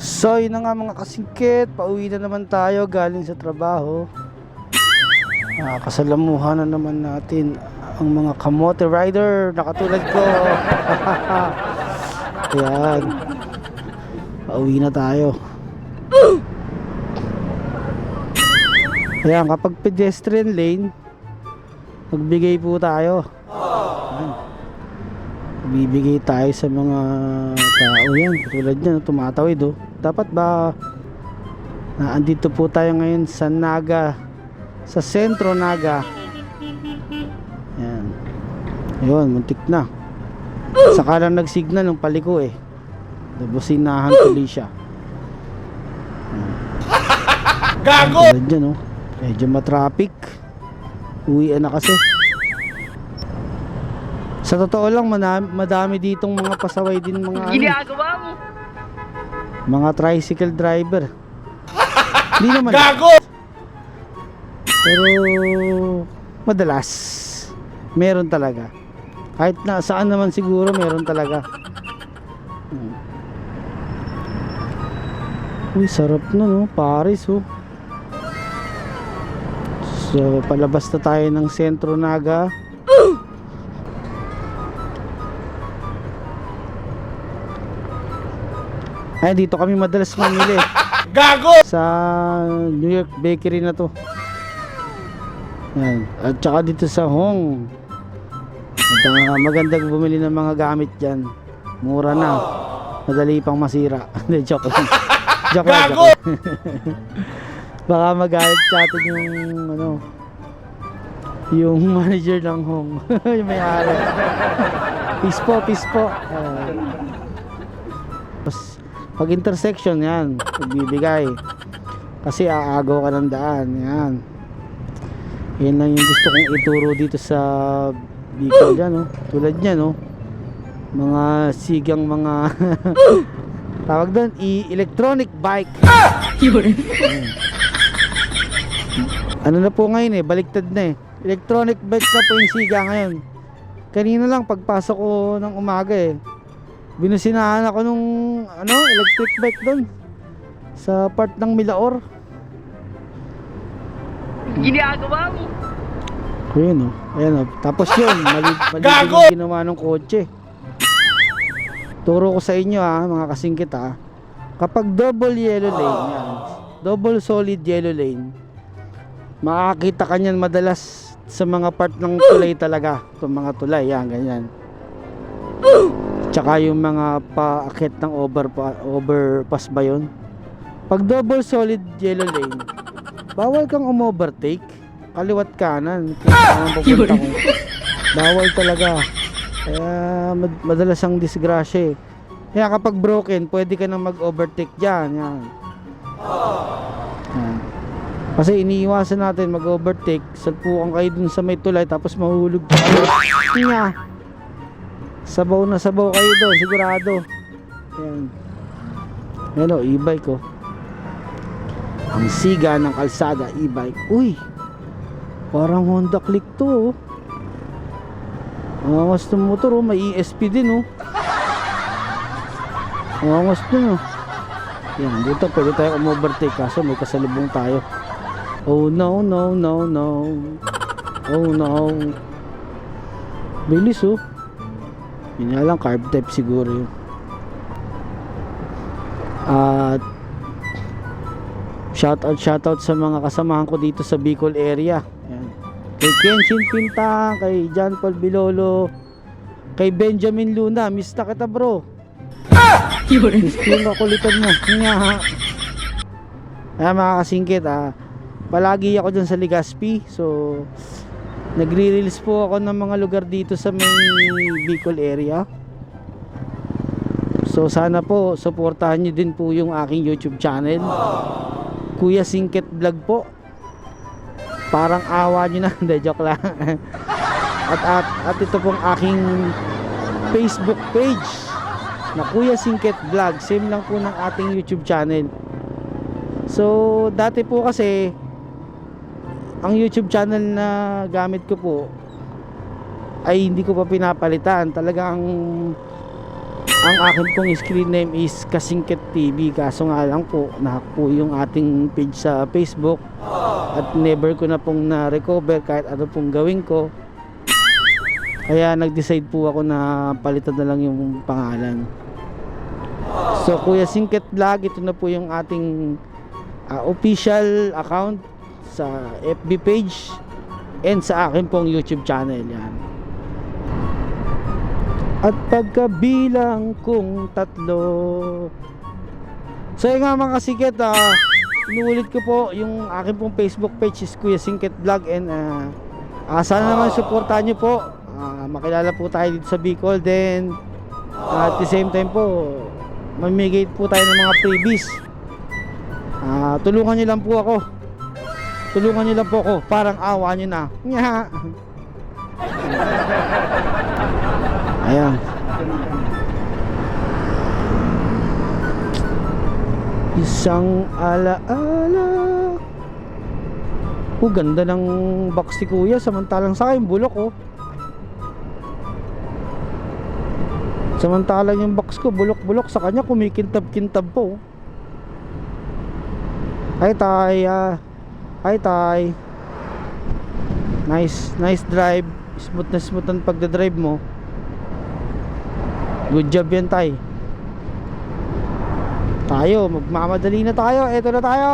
So, yun na nga mga kasingkit. Pauwi na naman tayo galing sa trabaho. Ah, kasalamuhan na naman natin ang mga kamote rider na katulad ko. Ayan. Pauwi na tayo. Ayan, kapag pedestrian lane, magbigay po tayo. Ayan. Bibigay tayo sa mga tao yan. Tulad yan, tumatawid oh. Dapat ba na andito po tayo ngayon sa Naga, sa sentro Naga. Yan. Ayun, muntik na. Saka lang nagsignal ng paliko eh. Nabusinahan tuloy siya. Gago! Tulad yan oh. Medyo matraffic. Uwian na kasi. Sa totoo lang, madami, madami ditong mga pasaway din mga ano, Ginagawa mo. mga tricycle driver. Hindi naman. Gago! Pero madalas meron talaga. Kahit na saan naman siguro meron talaga. Hmm. Uy, sarap na no, Paris oh. So, palabas na tayo ng Sentro Naga. Ay, dito kami madalas mamili. Gago! Sa New York Bakery na to. Yan. At saka dito sa Hong. At uh, magandang bumili ng mga gamit dyan. Mura na. Madali pang masira. Hindi, joke lang. joke lang, joke. Baka magalit sa atin yung ano yung manager ng Hong. yung may-ari. Peace po, peace po. Ah. Pag intersection yan, magbibigay. Kasi aagaw ka ng daan. Yan. Yan lang yung gusto kong ituro dito sa Bicol dyan, no? Tulad niya, no? Mga sigang mga tawag doon, i-electronic bike. Yun. Ano na po ngayon eh, baliktad na eh. Electronic bike na po yung siga ngayon. Kanina lang pagpasok ko ng umaga eh. Binusinahan ako nung ano, electric bike doon. Sa part ng Milaor. Ginagawa mo. Ayun oh. Ayan oh. Tapos yun, mali, mali yung ginawa ng kotse. Turo ko sa inyo ah, mga kasingkit ah. Kapag double yellow lane yan, double solid yellow lane, makakita ka niyan madalas sa mga part ng tulay talaga. Itong mga tulay, yan, ganyan. Tsaka yung mga paakit ng over, overpass ba yun? Pag double solid yellow lane, bawal kang umovertake. Kaliwat kanan. Saan pupunta ko. Bawal talaga. Kaya mad- madalas ang disgrasya eh. Kaya kapag broken, pwede ka nang mag-overtake dyan. Yan. Yan. Kasi iniiwasan natin mag-overtake. Salpukan kayo dun sa may tulay tapos mahulog. Nga. Sabaw na sabaw kayo doon, sigurado. Yan. Yan o, e-bike oh. Ang siga ng kalsada, e-bike. Uy! Parang Honda Click to oh. Ang angas ng motor oh, may ESP din oh. Ang angas din oh. Yan, dito pwede tayo umovertake kaso may kasalubong tayo. Oh no, no, no, no. Oh no. Bilis oh. Yun nga lang, carb type siguro yun. At shoutout shoutout sa mga kasamahan ko dito sa Bicol area. Yan. Kay Kenshin Pinta, kay John Paul Bilolo, kay Benjamin Luna, miss na kita bro. Yun. Miss ko yung kakulitan mo. Nga ha. Kaya mga kasingkit ah, palagi ako dyan sa Legazpi. So, nagre-release po ako ng mga lugar dito sa may Bicol area. So, sana po, supportahan nyo din po yung aking YouTube channel. Kuya Singkit Vlog po. Parang awa nyo na. Hindi, joke lang. at, at, at ito pong aking Facebook page na Kuya Singket Vlog. Same lang po ng ating YouTube channel. So, dati po kasi ang YouTube channel na gamit ko po ay hindi ko pa pinapalitan. Talagang Ang akin pong screen name is Kasingket TV kaso nga lang po nahack po yung ating page sa Facebook at never ko na pong na-recover kahit ano pong gawin ko. Kaya nag-decide po ako na palitan na lang yung pangalan. So Kuya Singket Vlog, ito na po yung ating ah, official account sa FB page and sa akin pong YouTube channel yan. At pagkabilang kong tatlo. So yun nga mga kasiket ah, Inuulit ko po yung akin pong Facebook page is Kuya Singket Vlog and ah, ah, sana naman suportahan nyo po. Ah, makilala po tayo dito sa Bicol then at the same time po mamigay po tayo ng mga freebies. Ah, tulungan nyo lang po ako tulungan nyo lang po ako. Parang awa nyo na. Nya. ayan. Isang alaala. Oh, ganda ng box ni kuya. Samantalang sa akin bulok oh. Samantalang yung box ko bulok-bulok. Sa kanya kumikintab-kintab po. Hi tay. Hi tay. Nice, nice drive. Smooth na smooth ang pagdadrive mo. Good job yan tay. Tayo, magmamadali na tayo. Eto na tayo.